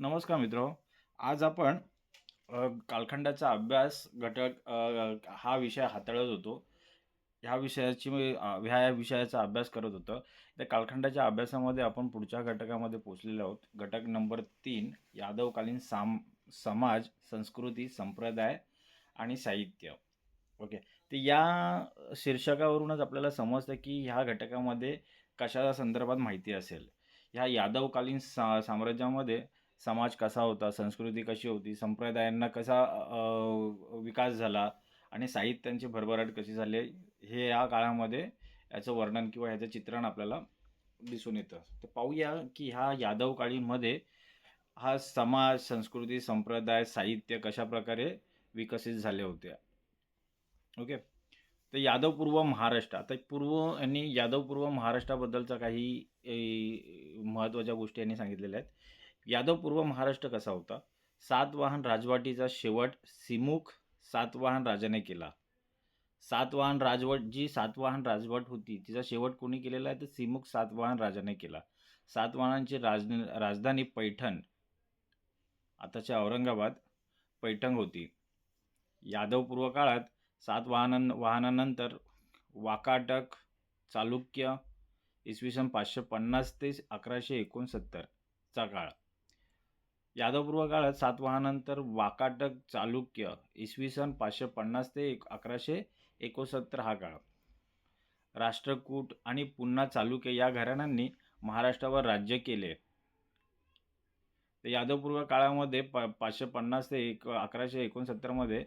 नमस्कार मित्र. आज आपण कालखंडाचा अभ्यास घटक हा विषय हाताळत होतो. ह्या विषयाची मी या ह्या विषयाचा अभ्यास करत होतो. त्या कालखंडाच्या अभ्यासामध्ये आपण पुढच्या घटकामध्ये पोचलेलो आहोत. घटक नंबर तीन यादवकालीन साम समाज संस्कृती संप्रदाय आणि साहित्य. ओके. तर या शीर्षकावरूनच आपल्याला समजतं की ह्या घटकामध्ये कशाच्या संदर्भात माहिती असेल? ह्या यादवकालीन सा साम्राज्यामध्ये समाज कसा होता संस्कृती कशी होती संप्रदायांना कसा विकास झाला आणि साहित्यांची भरभराट कशी झाली हे या काळामध्ये याचं वर्णन किंवा ह्याचं चित्रण आपल्याला दिसून येतं. तर पाहूया की ह्या यादव काळीमध्ये हा समाज संस्कृती संप्रदाय साहित्य कशा प्रकारे विकसित झाले होते. ओके? तर यादवपूर्व महाराष्ट्र आता पूर्व यांनी यादवपूर्व महाराष्ट्राबद्दलचा काही महत्त्वाच्या गोष्टी यांनी सांगितलेल्या आहेत. यादवपूर्व महाराष्ट्र कसा होता? सातवाहन राजवाटीचा शेवट सिमुख सातवाहन राजाने केला. सातवाहन राजवट जी सातवाहन राजवट होती तिचा शेवट कोणी केलेला आहे? तर सिमुख सातवाहन राजाने केला. सातवाहनांची राज राजधानी पैठण आताच्या औरंगाबाद पैठण होती. यादवपूर्व काळात सातवाहनां वाहनानंतर वाकाटक चालुक्य इसवी सन पाचशे पन्नास ते अकराशे एकोणसत्तरचा काळ. यादवपूर्व काळात सातवाहनानंतर वाकाटक चालुक्य इसवी सन पाचशे पन्नास ते एक अकराशे एकोणसत्तर हा काळ. राष्ट्रकूट आणि पुन्हा चालुक्य या घराण्यांनी महाराष्ट्रावर राज्य केले. तर यादवपूर्व काळामध्ये प पाचशे पन्नास ते एक अकराशे एकोणसत्तरमध्ये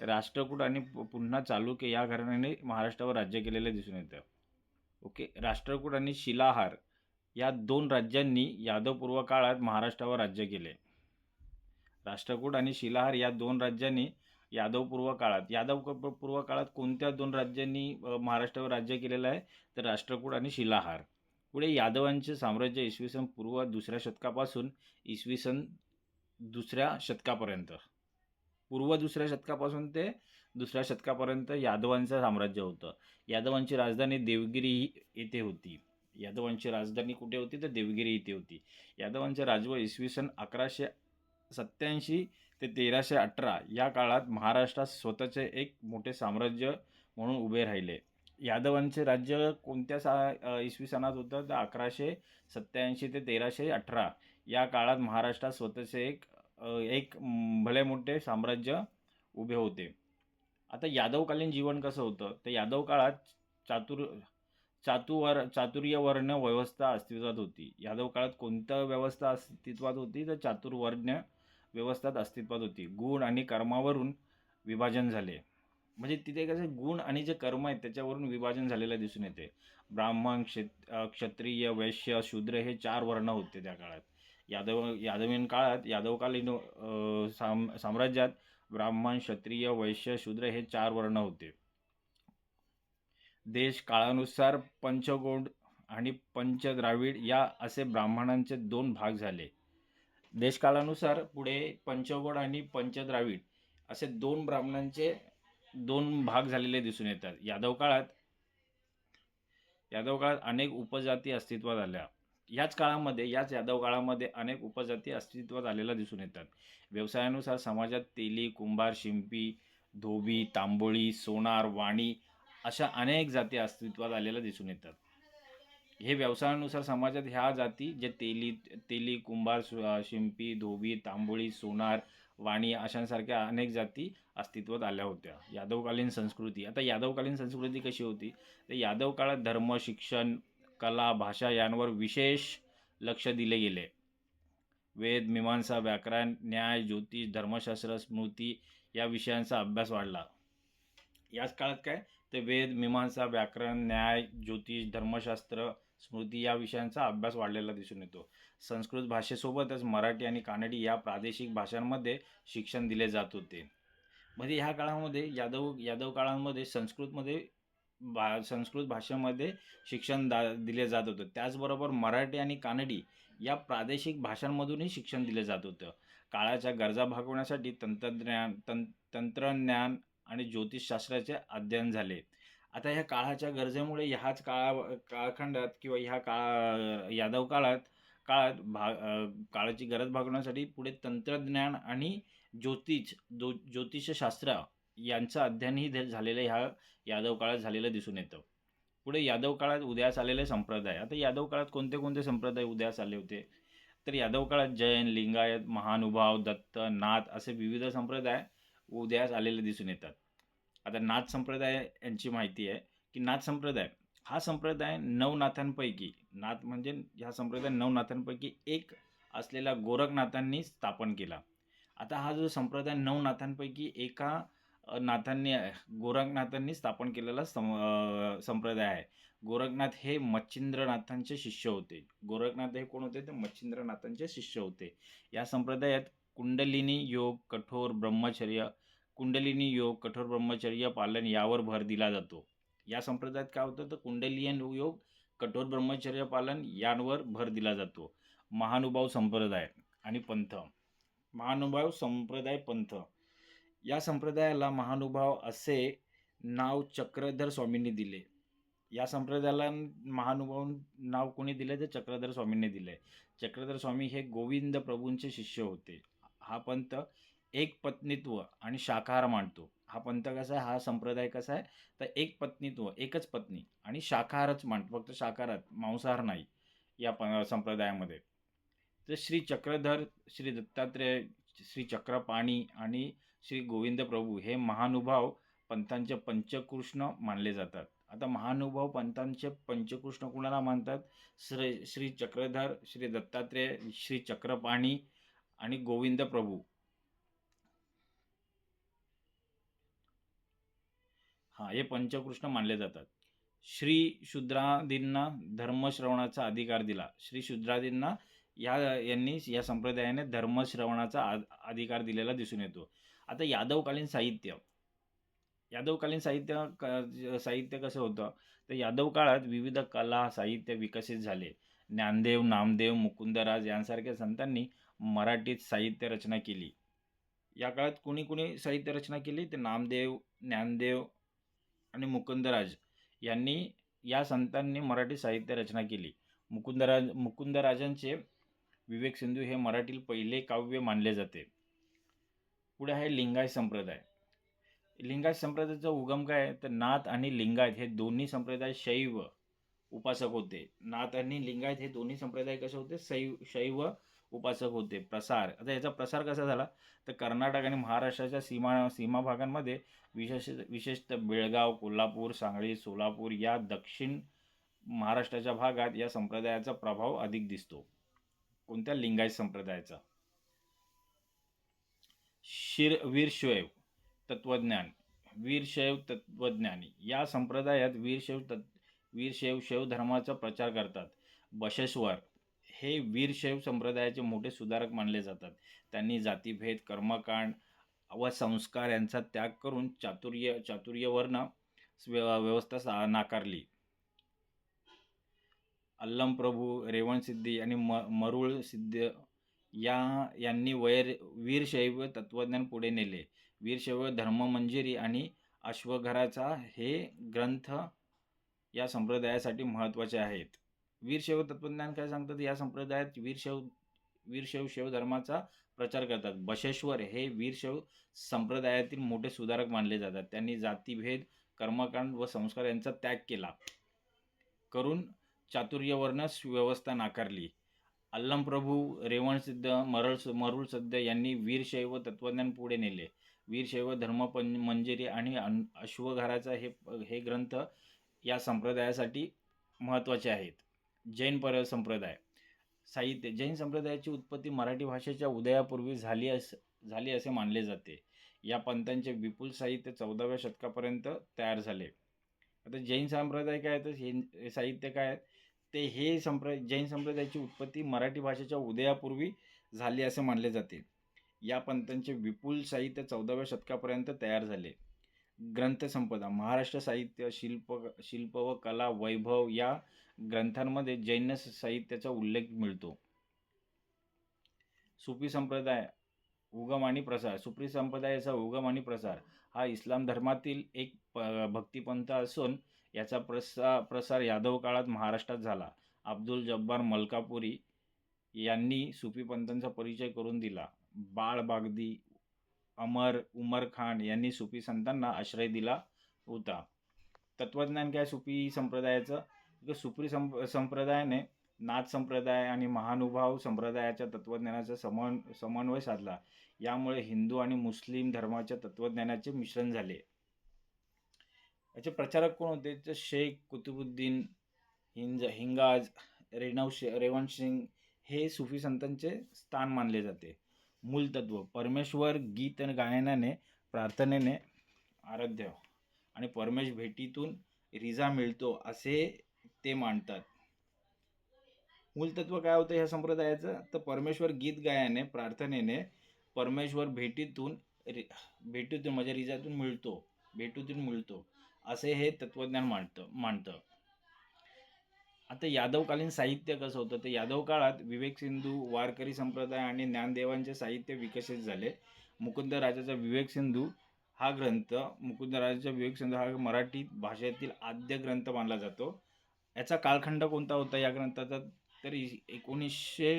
राष्ट्रकूट आणि पु- पुन्हा चालुक्य या घराण्याने महाराष्ट्रावर राज्य केलेले दिसून येतं. ओके? राष्ट्रकूट आणि शिलाहार या दोन राज्यांनी यादवपूर्व काळात महाराष्ट्रावर राज्य केले. राष्ट्रकूट आणि शिलाहार या दोन राज्यांनी यादवपूर्व काळात यादव पूर्व काळात कोणत्या दोन राज्यांनी महाराष्ट्रावर राज्य केलेलं आहे? तर राष्ट्रकूट आणि शिलाहार. पुढे यादवांचे साम्राज्य इसवी सन पूर्व दुसऱ्या शतकापासून इसवी सन दुसऱ्या शतकापर्यंत. पूर्व दुसऱ्या शतकापासून ते दुसऱ्या शतकापर्यंत यादवांचं साम्राज्य होतं. यादवांची राजधानी देवगिरी येथे होती. यादवांची राजधानी कुठे होती? तर देवगिरी येथे होती. यादवांचे राजवट इसवी सन अकराशे सत्याऐंशी ते तेराशे अठरा या काळात महाराष्ट्रात स्वतःचे एक मोठे साम्राज्य म्हणून उभे राहिले. यादवांचे राज्य कोणत्या सा इसवी सणात होतं? तर अकराशे सत्याऐंशी ते तेराशे अठरा या काळात महाराष्ट्रात स्वतःचे एक एक भले मोठे साम्राज्य उभे होते. आता यादवकालीन जीवन कसं होतं? तर यादव काळात चातुर चातुवर चातुर्यवर्ण व्यवस्था अस्तित्वात होती. यादव काळात कोणतं व्यवस्था अस्तित्वात होती? तर चातुर्वर्ण्य व्यवस्थात अस्तित्वात होती. गुण आणि कर्मावरून विभाजन झाले. म्हणजे तिथे कसं गुण आणि जे कर्म आहेत त्याच्यावरून विभाजन झालेलं दिसून येते. ब्राह्मण क्षेत क्षत्रिय वैश्य शूद्र हे चार वर्ण होते त्या काळात. यादव यादवीन काळात यादवकालीन साम साम्राज्यात ब्राह्मण क्षत्रिय वैश्य शूद्र हे चार वर्ण होते. देश काळानुसार पंचगोंड आणि पंचद्राविड या असे ब्राह्मणांचे दोन भाग झाले. देशकालानुसार पुढे पंचगोड आणि पंचद्राविड असे दोन ब्राह्मणांचे दोन भाग झालेले दिसून येतात. यादव काळात यादव काळात अनेक उपजाती अस्तित्वात आल्या. याच काळामध्ये याच यादव काळामध्ये अनेक उपजाती अस्तित्वात आलेल्या दिसून येतात. व्यवसायानुसार समाजात तेली कुंभार शिंपी धोबी तांबोळी सोनार वाणी अशा अनेक जाती अस्तित्वात आलेल्या दिसून येतात. हे व्यवसायानुसार समाजात ह्या जाती जे तेली तेली कुंभार शिंपी धोबी तांबोळी सोनार वाणी अशांसारख्या अनेक जाती अस्तित्वात आल्या होत्या. यादवकालीन संस्कृती. आता यादवकालीन संस्कृती कशी होती? तर यादव काळात धर्म शिक्षण कला भाषा यांवर विशेष लक्ष दिले गेले. वेद मीमांसा व्याकरण न्याय ज्योतिष धर्मशास्त्र स्मृती या विषयांचा अभ्यास वाढला. याच काळात काय? ते वेद मीमांसा व्याकरण न्याय ज्योतिष धर्मशास्त्र स्मृती या विषयांचा अभ्यास वाढलेला दिसून येतो. संस्कृत भाषेसोबतच मराठी आणि कानडी या प्रादेशिक भाषांमध्ये शिक्षण दिले जात होते. म्हणजे ह्या काळामध्ये यादव यादव काळांमध्ये संस्कृतमध्ये भा संस्कृत भाषेमध्ये शिक्षण दा दिले जात होतं. त्याचबरोबर मराठी आणि कानडी या प्रादेशिक भाषांमधूनही शिक्षण दिले जात होतं. काळाच्या गरजा भागवण्यासाठी तंत्रज्ञान तं तंत्रज्ञान आणि ज्योतिषशास्त्राचे अध्ययन झाले. आता ह्या काळाच्या गरजेमुळे ह्याच काळा काळखंडात किंवा ह्या काळा यादव काळात काळात भाग काळाची गरज भागवण्यासाठी पुढे तंत्रज्ञान आणि ज्योतिष जो ज्योतिषशास्त्र यांचं अध्ययनही झालेलं ह्या यादव काळात झालेलं दिसून येतं. पुढे यादव काळात उदयास आलेले संप्रदाय. आता यादव काळात कोणते कोणते संप्रदाय उदयास आले होते? तर यादव काळात जैन, लिंगायत, महानुभाव, दत्त, नाथ असे विविध संप्रदाय उदयास आलेले दिसून येतात. आता नाथ संप्रदाय यांची माहिती आहे, की नाथ संप्रदाय हा संप्रदाय नवनाथांपैकी नाथ म्हणजे ह्या संप्रदाय नवनाथांपैकी एक असलेला गोरखनाथांनी स्थापन केला. आता हा जो संप्रदाय नवनाथांपैकी एका नाथांनी गोरखनाथांनी स्थापन केलेला सं संप्रदाय आहे. गोरखनाथ हे मच्छिंद्रनाथांचे शिष्य होते. गोरखनाथ हे कोण होते? ते मच्छिंद्रनाथांचे शिष्य होते. या संप्रदायात कुंडलिनी योग, कठोर ब्रह्मचर्य कुंडलिनी योग, कठोर ब्रह्मचर्य पालन यावर भर दिला जातो. या संप्रदायात काय होतं? तर कुंडलियन योग, कठोर ब्रह्मचर्य पालन यांवर भर दिला जातो. महानुभाव संप्रदाय आणि पंथ. महानुभाव संप्रदाय पंथ. या संप्रदायाला महानुभाव असे नाव चक्रधर स्वामींनी दिले. या संप्रदायाला महानुभाव नाव कोणी दिले? तर चक्रधर स्वामींनी दिले. चक्रधर स्वामी हे गोविंद प्रभूंचे शिष्य होते. हा पंथ एक पत्नीत्व आणि शाकाहार मांडतो हा पंथ कसा आहे? हा संप्रदाय कसा आहे? तर एक पत्नीत्व एकच पत्नी आणि शाकाहारच मांडतो फक्त शाकाहारात मांसाहार नाही या प संप्रदायामध्ये. तर श्री चक्रधर, श्री दत्तात्रेय, श्री चक्रपाणी आणि श्री गोविंद प्रभू हे महानुभाव पंथांचे पंचकृष्ण मानले जातात. आता महानुभाव पंथांचे पंचकृष्ण कुणाला मानतात? श्री श्री चक्रधर, श्री दत्तात्रेय, श्री चक्रपाणी आणि गोविंद प्रभू. हा हे पंचकृष्ण मानले जातात. श्री शूद्रादींना धर्मश्रवणाचा अधिकार दिला. श्री शूद्रादींना या यांनी या संप्रदायाने धर्मश्रवणाचा आ अधिकार दिलेला दिसून येतो. आता यादवकालीन साहित्य. यादवकालीन साहित्य क साहित्य कसं होतं? तर यादव काळात विविध कला, साहित्य विकसित झाले. ज्ञानदेव, नामदेव, मुकुंदराज यांसारख्या संतांनी मराठीत साहित्य रचना केली. या काळात कुणी कुणी साहित्य रचना केली? तर नामदेव, ज्ञानदेव आणि मुकुंदराज यांनी या संतांनी मराठी साहित्य रचना केली. मुकुंदराज मुकुंदराजांचे विवेक सिंधू हे मराठीतील पहिले काव्य मानले जाते. पुढे आहे लिंगायत संप्रदाय. लिंगायत संप्रदायाचा उगम काय आहे? तर नाथ आणि लिंगायत हे दोन्ही संप्रदाय शैव उपासक होते. नाथ आणि लिंगायत हे दोन्ही संप्रदाय कसे होते? शैव शैव उपासक होते. प्रसार. आता याचा प्रसार कसा झाला? तर कर्नाटक आणि महाराष्ट्राच्या सीमा सीमा भागांमध्ये विशेष विशेषतः बेळगाव, कोल्हापूर, सांगली, सोलापूर या दक्षिण महाराष्ट्राच्या भागात या संप्रदायाचा प्रभाव अधिक दिसतो. कोणत्या? लिंगायत संप्रदायाचा. शिर वीरशैव तत्वज्ञान. वीरशैव तत्वज्ञानी. या संप्रदायात वीरशैव तत् वीरशैव शैव धर्माचा प्रचार करतात. बशेश्वर हे वीरशैव संप्रदायाचे मोठे सुधारक मानले जातात. त्यांनी जातीभेद कर्मकांड व संस्कार यांचा त्याग करून चातुर्य चातुर्यवर्ण व्यवस्था सा नाकारली. अल्लमप्रभू, रेवणसिद्धी आणि म मरुळ सिद्ध या यांनी वैर वीरशैव तत्वज्ञान पुढे नेले. वीरशैव धर्ममंजिरी आणि अश्वघराचा हे ग्रंथ या संप्रदायासाठी महत्त्वाचे आहेत. वीरशैव तत्वज्ञान काय सांगतात? या संप्रदायात वीरशैव वीरशैव शैव धर्माचा प्रचार करतात. बशेश्वर हे वीरशैव संप्रदायातील मोठे सुधारक मानले जातात. त्यांनी जातीभेद कर्मकांड व संस्कार यांचा त्याग केला करून चातुर्यवर्ण सुव्यवस्था नाकारली. अल्लमप्रभू, रेवणसिद्ध, मरळ मरुळ सिद्ध यांनी वीरशैव तत्वज्ञान पुढे नेले. वीरशैव धर्म पण मंजिरी आणि अश्वघराचा हे हे ग्रंथ या संप्रदायासाठी महत्त्वाचे आहेत. जैन पर संप्रदाय. साहित्य. जैन संप्रदायाची उत्पत्ती मराठी भाषेच्या उदयापूर्वी झाली अस झाली असे मानले जाते. या पंथांचे विपुल साहित्य चौदाव्या शतकापर्यंत तयार झाले. आता जैन संप्रदाय काय आहे? तर हे साहित्य काय आहे? ते हे संप्र जैन संप्रदायाची उत्पत्ती मराठी भाषेच्या उदयापूर्वी झाली असे मानले जाते. या पंथांचे विपुल साहित्य चौदाव्या शतकापर्यंत तयार झाले. ग्रंथसंपदा. महाराष्ट्र साहित्य, शिल्प शिल्प व कला वैभव या ग्रंथांमध्ये जैन साहित्याचा उल्लेख मिळतो. सुफी संप्रदाय उगम आणि प्रसार. सुफी संप्रदायाचा उगम आणि प्रसार हा इस्लाम धर्मातील एक भक्तिपंथ असून याचा प्रसा प्रसार यादव काळात महाराष्ट्रात झाला. अब्दुल जब्बार मलकापुरी यांनी सुफी पंथांचा परिचय करून दिला बाळ बागदी अमर उमर खान यांनी सुफी संतांना आश्रय दिला होता तत्वज्ञान काय सुफी संप्रदायाचं तर सुफी संप संप्रदायाने नाथ संप्रदाय आणि महानुभाव संप्रदायाच्या तत्वज्ञानाचा समन समन्वय साधला. यामुळे हिंदू आणि मुस्लिम धर्माच्या तत्त्वज्ञानाचे मिश्रण झाले. याचे प्रचारक कोण होते? तर शेख कुतुबुद्दीन हिंज हिंगाज रेणव रेवण सिंग हे सुफी संतांचे स्थान मानले जाते. मूलतत्व परमेश्वर गीत आणि गायनाने प्रार्थनेने आराध्य. आणि परमेश भेटीतून रिजा मिळतो असे ते मांडतात. मूलतत्व काय होतं ह्या संप्रदायाचं? तर परमेश्वर गीत गायने प्रार्थनेने परमेश्वर भेटीतून रि भेटीतून म्हणजे रिजातून मिळतो भेटीतून मिळतो. असे हे तत्वज्ञान मांडतं मांडतं. आता यादवकालीन साहित्य कसं होतं? तर यादव काळात विवेक सिंधू वारकरी संप्रदाय आणि ज्ञानदेवांचे साहित्य विकसित झाले. मुकुंद राजाचा विवेक सिंधू हा ग्रंथ मुकुंद राजाचा विवेक सिंधू हा मराठी भाषेतील आद्य ग्रंथ मानला जातो. याचा कालखंड कोणता होता या ग्रंथाचा? तरी एकोणीसशे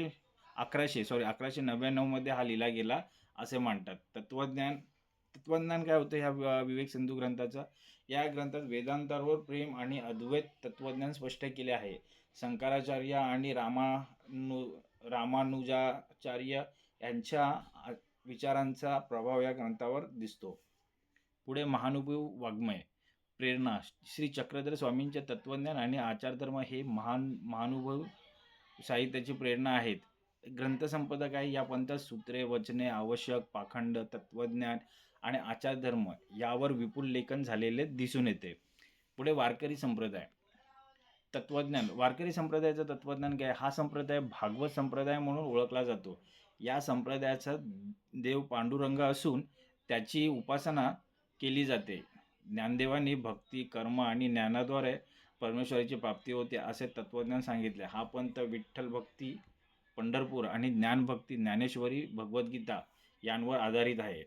अकराशे सॉरी अकराशे नव्याण्णवमध्ये हा लिहिला गेला असे मानतात. तत्त्वज्ञान तत्वज्ञान काय होतं ह्या विवेक सिंधू ग्रंथाचा? या ग्रंथात वेदांतावर प्रेम आणि अद्वैत तत्वज्ञान स्पष्ट केले आहे. शंकराचार्य आणि रामानु रामानुजाचार्य यांच्या विचारांचा प्रभाव या ग्रंथावर दिसतो. पुढे महानुभव वाङ्मय. प्रेरणा श्री चक्रधर स्वामींचे तत्वज्ञान आणि आचारधर्म हे महान महानुभव साहित्याची प्रेरणा आहेत. ग्रंथसंपदा काय? या पंथात सूत्रे वचने आवश्यक पाखंड तत्वज्ञान आणि आचारधर्म यावर विपुल लेखन झालेले दिसून येते. पुढे वारकरी संप्रदाय. तत्वज्ञान. वारकरी संप्रदायाचं तत्वज्ञान काय? हा संप्रदाय भागवत संप्रदाय म्हणून ओळखला जातो. या संप्रदायाचा देव पांडुरंग असून त्याची उपासना केली जाते. ज्ञानदेवांनी भक्ती कर्म आणि ज्ञानाद्वारे परमेश्वराची प्राप्ती होते असे तत्वज्ञान सांगितले. हा पंथ विठ्ठल भक्ती पंढरपूर आणि ज्ञानभक्ती ज्ञानेश्वरी भगवद्गीता यांवर आधारित आहे.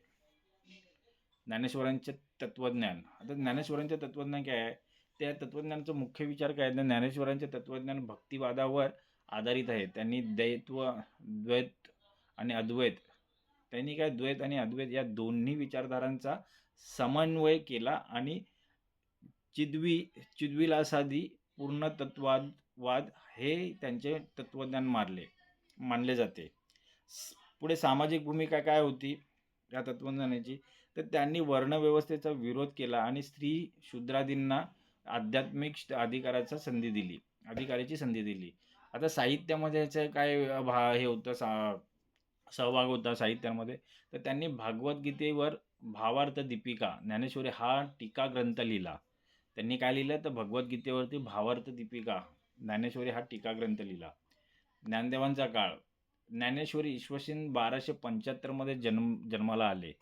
ज्ञानेश्वरांचे तत्वज्ञान. आता ज्ञानेश्वरांचे तत्त्वज्ञान काय आहे? त्या तत्वज्ञानाचा मुख्य विचार काय आहे? ज्ञानेश्वरांचे तत्त्वज्ञान भक्तिवादावर आधारित आहे. त्यांनी दैत्व द्वैत आणि अद्वैत. त्यांनी काय? द्वैत आणि अद्वैत या दोन्ही विचारधारांचा समन्वय केला आणि चिद्वी चिद्विलासादी पूर्ण तत्वाद वाद हे त्यांचे तत्वज्ञान मारले मानले जाते. पुढे सामाजिक भूमिका काय होती या तत्वज्ञानाची? तर त्यांनी वर्णव्यवस्थेचा विरोध केला आणि स्त्री शूद्रादींना आध्यात्मिक श- अधिकाराचा संधी दिली अधिकाराची संधी दिली. आता साहित्यामध्ये याचं काय भा हे होतं सा सहभाग होता साहित्यामध्ये? तर त्यांनी भागवद्गीतेवर भावार्थ दीपिका ज्ञानेश्वरी हा टीका ग्रंथ लिहिला. त्यांनी काय लिहिलं? तर भगवद्गीतेवरती भावार्थ दीपिका ज्ञानेश्वरी हा टीका ग्रंथ लिहिला. ज्ञानदेवांचा काळ. ज्ञानेश्वरी ईश्वसीन बाराशे पंच्याहत्तरमध्ये जन्म जन्माला आले.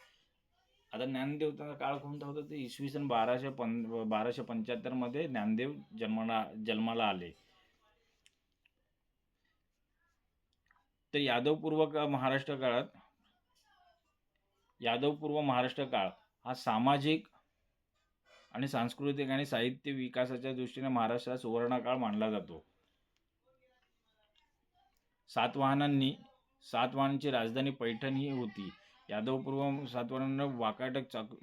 आता ज्ञानदेवचा काळ कोणता होता? ते इसवी सन बाराशे पं बाराशे पंच्याहत्तरमध्ये ज्ञानदेव जन्माला जन्माला आले. तर यादवपूर्व महाराष्ट्र काळात यादवपूर्व महाराष्ट्र काळ हा सामाजिक आणि सांस्कृतिक आणि साहित्य विकासाच्या दृष्टीने महाराष्ट्रात सुवर्णकाळ मानला जातो. सातवाहनांनी सातवाहनांची राजधानी पैठण ही होती. यादवपूर्व सातवाहनांना वाकाटक चाक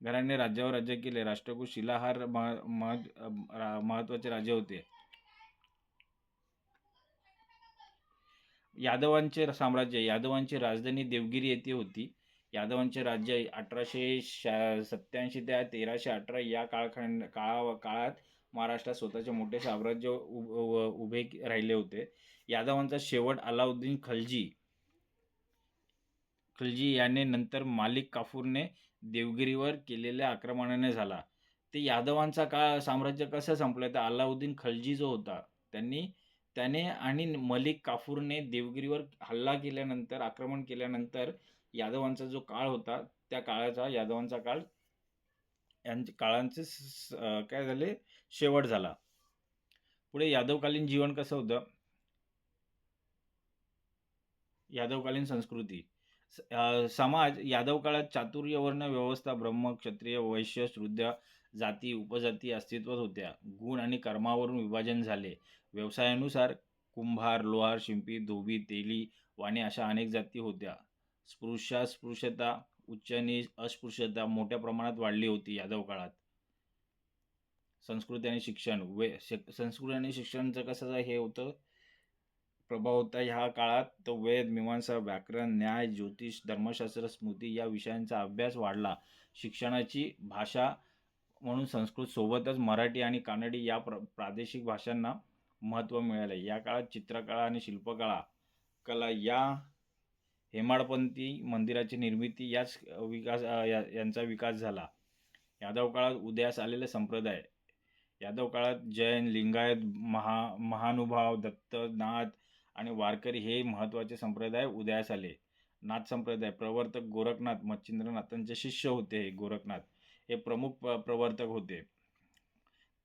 घरांनी राज्यावर राज्य केले. राष्ट्रकूट शिलाहार महत्त्वाचे राजे होते. यादवांचे साम्राज्य यादवांची राजधानी देवगिरी येथे होती. यादवांचे राज्य अठराशे शा सत्याऐंशी ते तेराशे अठरा या काळखंड काळा काळात महाराष्ट्रात स्वतःचे मोठे साम्राज्य उ- उभे राहिले होते. यादवांचा शेवट अलाउद्दीन खलजी खलजी याने नंतर मालिक काफूरने देवगिरीवर केलेल्या आक्रमणाने झाला. ते यादवांचा का साम्राज्य कसं संपलं तर अलाउद्दीन खलजी जो होता त्यांनी त्याने आणि मलिक काफूरने देवगिरीवर हल्ला केल्यानंतर आक्रमण केल्यानंतर यादवांचा जो काळ होता त्या काळाचा यादवांचा काळ यांच्या काळांचे काय झाले? शेवट झाला. पुढे यादवकालीन जीवन कसं होतं? यादवकालीन संस्कृती. समाज यादव काळात चातुर्यवर्ण व्यवस्था ब्रह्म क्षत्रिय वैश्य श्रुद्ध जाती उपजाती अस्तित्वात होत्या. गुण आणि कर्मावरून विभाजन झाले. व्यवसायानुसार कुंभार लोहार शिंपी धोबी तेली वाणी अशा अनेक जाती होत्या. स्पृश्यास्पृश्यता उच्च नीच अस्पृश्यता मोठ्या प्रमाणात वाढली होती यादव काळात. संस्कृती आणि शिक्षण वे शिक- संस्कृती आणि शिक्षणचं कसं हे होतं? प्रभाव होता ह्या काळात तो वेद मीमांसा व्याकरण न्याय ज्योतिष धर्मशास्त्र स्मृती या विषयांचा अभ्यास वाढला. शिक्षणाची भाषा म्हणून संस्कृत सोबतच मराठी आणि कानडी या प्र प्रादेशिक भाषांना महत्त्व मिळाले. या काळात चित्रकला आणि शिल्पकला कला या हेमाडपंथी मंदिराची निर्मिती याच विकास या यांचा विकास झाला. यादव काळात उदयास आलेले संप्रदाय यादव काळात जैन लिंगायत महा महानुभाव दत्त नाथ आणि वारकरी हे महत्त्वाचे संप्रदाय उदयास आले. नाथ संप्रदाय प्रवर्तक गोरखनाथ मच्छिंद्रनाथांचे शिष्य होते हे गोरखनाथ. हे प्रमुख प्रवर्तक होते.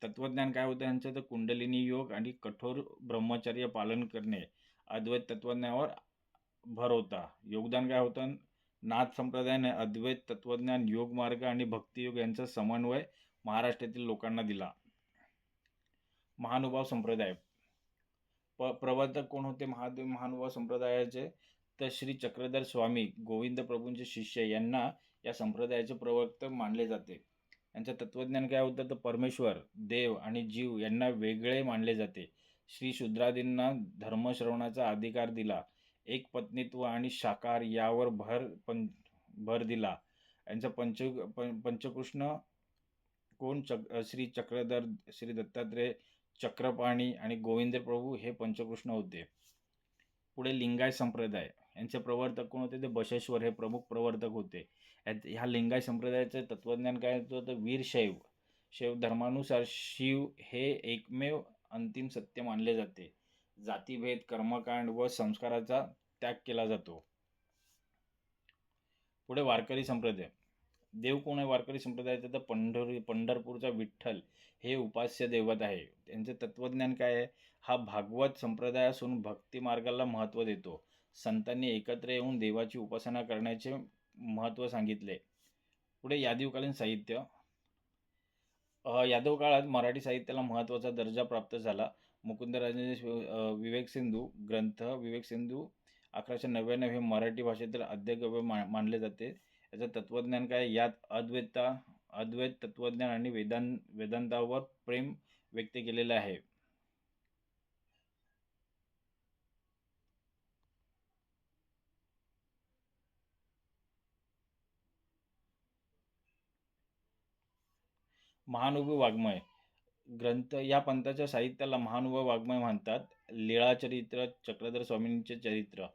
तत्त्वज्ञान काय होतं? यांचं तर कुंडलिनी योग आणि कठोर ब्रह्मचर्य पालन करणे. अद्वैत तत्त्वज्ञानावर भर होता. योगदान काय होतं? नाथ संप्रदायाने अद्वैत तत्वज्ञान योग मार्ग आणि भक्तियोग यांचा समन्वय महाराष्ट्रातील लोकांना दिला. महानुभाव संप्रदाय. प प्रवर्तक कोण होते? महादेव महानुभाव संप्रदायाचे तर श्री चक्रधर स्वामी गोविंद प्रभूंचे शिष्य यांना या संप्रदायाचे प्रवर्तक मानले जाते. यांचं तत्वज्ञान काय होतं? तर परमेश्वर देव आणि जीव यांना वेगळे मानले जाते. श्री शूद्रादींना धर्मश्रवणाचा अधिकार दिला. एक पत्नीत्व आणि शाकार यावर भर पं भर दिला. यांचं पंच पं पंचकृष्ण कोण? चक श्री चक्रधर श्री दत्तात्रय चक्रपाणी आणि गोविंद प्रभू हे पंचकृष्ण होते. पुढे लिंगाय संप्रदाय. यांचे प्रवर्तक कोण होते? ते बशेश्वर हे प्रमुख प्रवर्तक होते. ह्या लिंगाय संप्रदायाचे तत्त्वज्ञान काय होतं? तर वीरशैव शैव धर्मानुसार शिव हे एकमेव अंतिम सत्य मानले जाते. जातीभेद कर्मकांड व संस्काराचा त्याग केला जातो. पुढे वारकरी संप्रदाय. देव कोण आहे? वारकरी संप्रदायाचा तर पंढरी पंढरपूरचा विठ्ठल हे उपास्य दैवत आहे. त्यांचे तत्वज्ञान काय आहे? हा भागवत संप्रदाय असून भक्ती मार्गाला महत्त्व देतो. संतांनी एकत्र येऊन देवाची उपासना करण्याचे महत्त्व सांगितले. पुढे यादवकालीन साहित्य. यादव काळात मराठी साहित्याला महत्त्वाचा दर्जा प्राप्त झाला. मुकुंदराजांचे विवेक सिंधू ग्रंथ विवेक सिंधू अकराशे नव्याण्णव हे मराठी भाषेतील आद्यकव्य मा मानले जाते. याचं तत्वज्ञान काय? यात अद्वैता अद्वैत तत्वज्ञान आणि वेदां वेदांतावर प्रेम व्यक्त केलेलं आहे. महानुभव वाङ्मय ग्रंथ या पंथाच्या साहित्याला महानुभव वाङ्मय म्हणतात लीळाचरित्र चक्रधर स्वामींचे चरित्र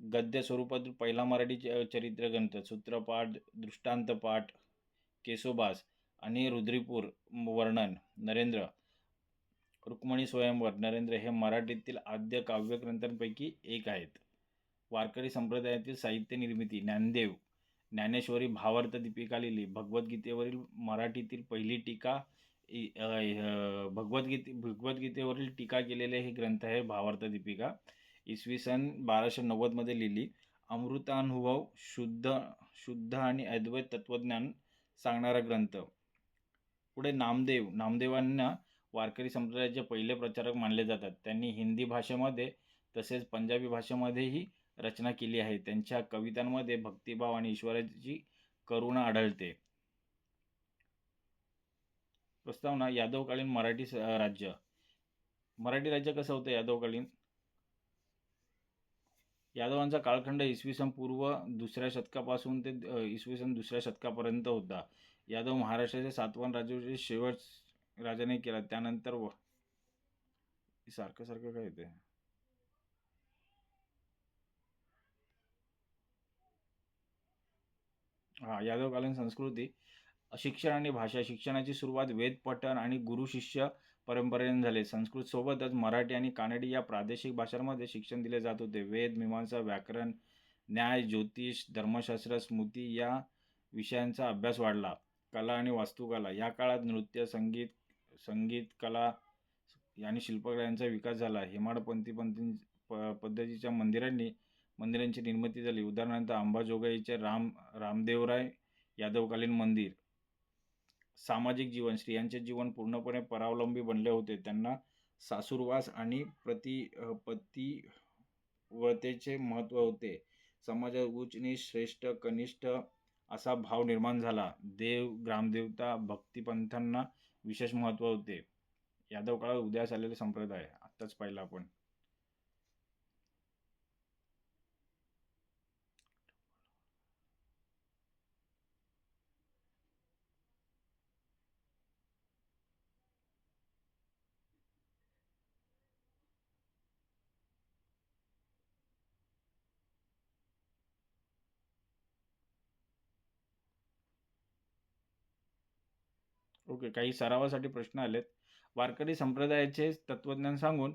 गद्य स्वरूपातील पहिला मराठी च- चरित्र ग्रंथ सूत्रपाठ दृष्टांतपाठ केसोबास आणि रुद्रीपूर वर्णन नरेंद्र रुक्मणी स्वयंवर नरेंद्र हे मराठीतील आद्य काव्यग्रंथांपैकी एक आहेत. वारकरी संप्रदायातील साहित्य निर्मिती ज्ञानदेव ज्ञानेश्वरी भावार्थ दीपिका लिहिली भगवद्गीतेवरील मराठीतील पहिली टीका भगवद्गीते भगवद्गीतेवरील टीका केलेले हे ग्रंथ आहे भावार्थ दीपिका. इसवी सन बाराशे नव्वदमध्ये लिहिली. अमृतानुभव शुद्ध शुद्ध आणि अद्वैत तत्वज्ञान सांगणारा ग्रंथ. पुढे नामदेव नामदेवांना वारकरी संप्रदायाचे पहिले प्रचारक मानले जातात. त्यांनी हिंदी भाषेमध्ये तसेच पंजाबी भाषेमध्येही रचना केली आहे. त्यांच्या कवितांमध्ये भक्तिभाव आणि ईश्वराची करुणा आढळते. प्रस्तावना यादवकालीन मराठी राज्य. मराठी राज्य कसं होतं यादवकालीन? यादवांचा कालखंड इसवी सन पूर्व दुसऱ्या शतकापासून ते इसवी सन दुसऱ्या शतकापर्यंत होता. यादव महाराष्ट्राच्या सातवान राज्याचे शेवट राजाने केला. त्यानंतर व- सारखं सारखं काय येते हा यादवकालीन संस्कृती. शिक्षण आणि भाषा शिक्षणाची सुरुवात वेद पठण आणि गुरु शिष्य परंपरेने झाले. संस्कृतसोबतच मराठी आणि कानडी या प्रादेशिक भाषांमध्ये शिक्षण दिले जात होते. वेद मीमांसा व्याकरण न्याय ज्योतिष धर्मशास्त्र स्मृती या विषयांचा अभ्यास वाढला. कला आणि वास्तुकला या काळात नृत्य संगीत संगीत कला आणि शिल्पकला यांचा विकास झाला. हेमाडपंथी पंथी प पद्धतीच्या मंदिरांनी मंदिरांची निर्मिती झाली. उदाहरणार्थ अंबाजोगाईचे राम रामदेवराय यादवकालीन मंदिर. सामाजिक जीवन स्त्रियांचे जीवन पूर्णपणे परावलंबी बनले होते. त्यांना सासुरवास आणि प्रति अ, पतिव्रतेचे महत्त्व होते. समाजात उच्च श्रेष्ठ कनिष्ठ असा भाव निर्माण झाला. देव ग्रामदेवता भक्तिपंथांना विशेष महत्त्व होते. यादव काळात उदयास आलेले संप्रदाय आत्ताच पाहिलं आपण. ओके काही सरावासाठी प्रश्न आलेत. वारकरी संप्रदायाचे तत्वज्ञान सांगून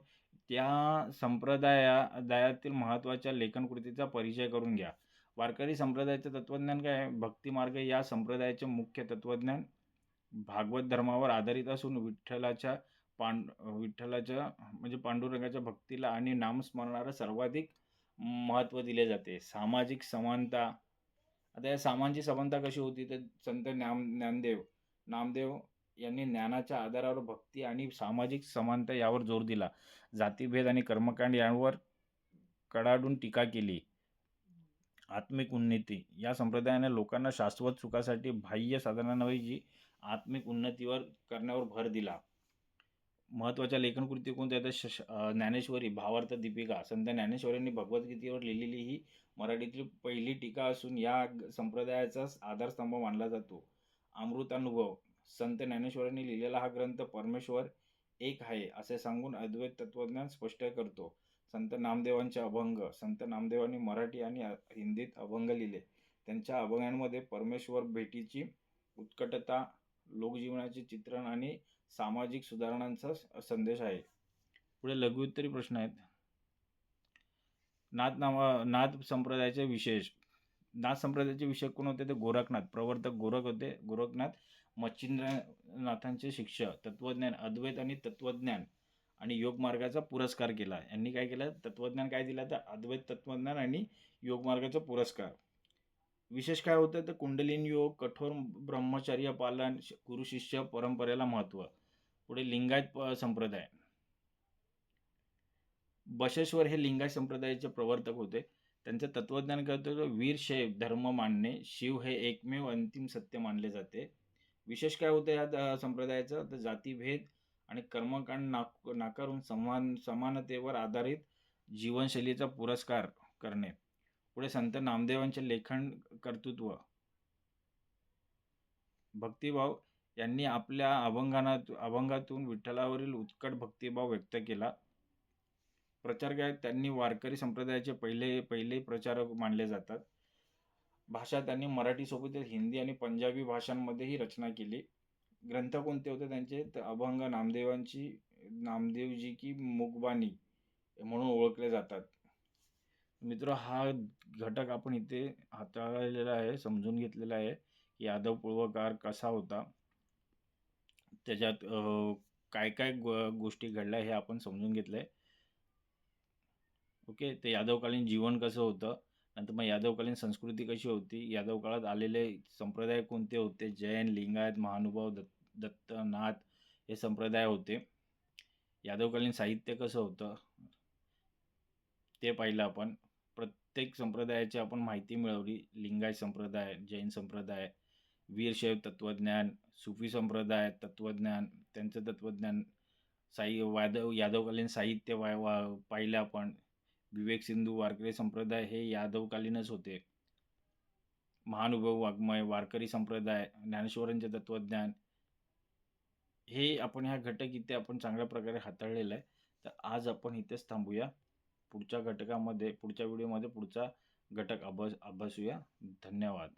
त्या संप्रदायातील महत्त्वाच्या लेखनकृतीचा परिचय करून घ्या. वारकरी संप्रदायाचे तत्वज्ञान काय आहे? भक्तिमार्ग या संप्रदायाचे मुख्य तत्वज्ञान भागवत धर्मावर आधारित असून विठ्ठलाच्या पांड विठ्ठलाच्या म्हणजे पांडुरंगाच्या भक्तीला आणि नामस्मरणाला सर्वाधिक महत्त्व दिले जाते. सामाजिक समानता आता या सामाजिक समानता कशी होती? तर संत ज्ञान ज्ञानदेव नामदेव यांनी ज्ञानाच्या आधारावर भक्ती आणि सामाजिक समानता यावर जोर दिला. जातीभेद आणि कर्मकांड यांवर कडाडून टीका केली. आत्मिक उन्नती या संप्रदायाने लोकांना शाश्वत सुखासाठी बाह्य साधनांऐवजी आत्मिक उन्नतीवर करण्यावर भर दिला. महत्त्वाच्या लेखनकृती कोणत्या तर श ज्ञानेश्वरी भावार्थ दीपिका. संत ज्ञानेश्वरींनी भगवद्गीतेवर लिहिलेली ही मराठीतील पहिली टीका असून या संप्रदायाचा आधारस्तंभ मानला जातो. अमृतानुभव संत ज्ञानेश्वरांनी लिहिलेला हा ग्रंथ परमेश्वर एक आहे असे सांगून अद्वैत तत्वज्ञान स्पष्ट करतो. संत नामदेवांचे अभंग. संत नामदेवांनी मराठी आणि हिंदीत अभंग लिहिले. त्यांच्या अभंगांमध्ये परमेश्वर भेटीची उत्कटता लोकजीवनाचे चित्रण आणि सामाजिक सुधारणांचा संदेश आहे. पुढे लघुत्तरी प्रश्न आहेत. नाथ नावा नाथ संप्रदायाचे विशेष. नाथ संप्रदायाचे विषय कोण होते ते गोरखनाथ प्रवर्तक गोरख होते गोरखनाथ मच्छिंद्रनाथांचे शिक्षक तत्वज्ञान अद्वैत आणि तत्वज्ञान आणि योग मार्गाचा पुरस्कार केला. यांनी काय केलं? तत्वज्ञान काय दिलं तर अद्वैत तत्वज्ञान आणि योग मार्गाचा पुरस्कार. विशेष काय होतं? तर कुंडलिन योग कठोर ब्रह्मचर्य पालन गुरु शिष्य परंपरेला महत्त्व पुढे लिंगायत संप्रदाय. बशेश्वर हे लिंगायत संप्रदायाचे प्रवर्तक होते. त्यांचं तत्वज्ञान करतो वीर शैव धर्म मानणे शिव हे एकमेव अंतिम सत्य मानले जाते. विशेष काय होतं या संप्रदायाचं? तर जातीभेद आणि कर्मकांड नाक नाकारून समान समानतेवर आधारित जीवनशैलीचा पुरस्कार करणे. पुढे संत नामदेवांचे लेखन कर्तृत्व. भक्तिभाव यांनी आपल्या अभंगानात अभंगातून विठ्ठलावरील उत्कट भक्तिभाव व्यक्त केला. प्रचार काय त्यांनी वारकरी संप्रदायाचे पहिले पहिले प्रचारक मानले जातात. भाषा त्यांनी मराठीसोबतच हिंदी आणि पंजाबी भाषांमध्येही रचना केली. ग्रंथ कोणते होते त्यांचे? तर अभंग नामदेवांची नामदेवजी की मुगबानी म्हणून ओळखले जातात. मित्र हा घटक आपण इथे हाताळलेला आहे समजून घेतलेला आहे की यादव पूर्वकार कसा होता. त्याच्यात काय काय गो गोष्टी घडल्या हे आपण समजून घेतलं आहे ओके? ते यादवकालीन जीवन कसं होतं? नंतर मग यादवकालीन संस्कृती कशी होती? यादव काळात आलेले संप्रदाय कोणते होते? जैन लिंगायत महानुभाव दत्त दत्तनाथ हे संप्रदाय होते. यादवकालीन साहित्य कसं होतं? ते पाहिलं आपण. प्रत्येक संप्रदायाची आपण माहिती मिळवली. लिंगायत संप्रदाय जैन संप्रदाय वीरशैव तत्त्वज्ञान सुफी संप्रदाय तत्त्वज्ञान त्यांचं तत्त्वज्ञान साई वादव यादवकालीन साहित्य वा वा पाहिलं आपण. विवेक सिंधू वारकरी संप्रदाय हे यादवकालीनच होते. महानुभव वाङ्मय वारकरी संप्रदाय ज्ञानेश्वरांचे तत्त्वज्ञान हे आपण ह्या घटक इथे आपण चांगल्या प्रकारे हाताळलेलं आहे. तर आज आपण इथेच थांबूया. पुढच्या घटकामध्ये पुढच्या व्हिडिओमध्ये पुढचा घटक अभ्यास अभ्यासूया. धन्यवाद.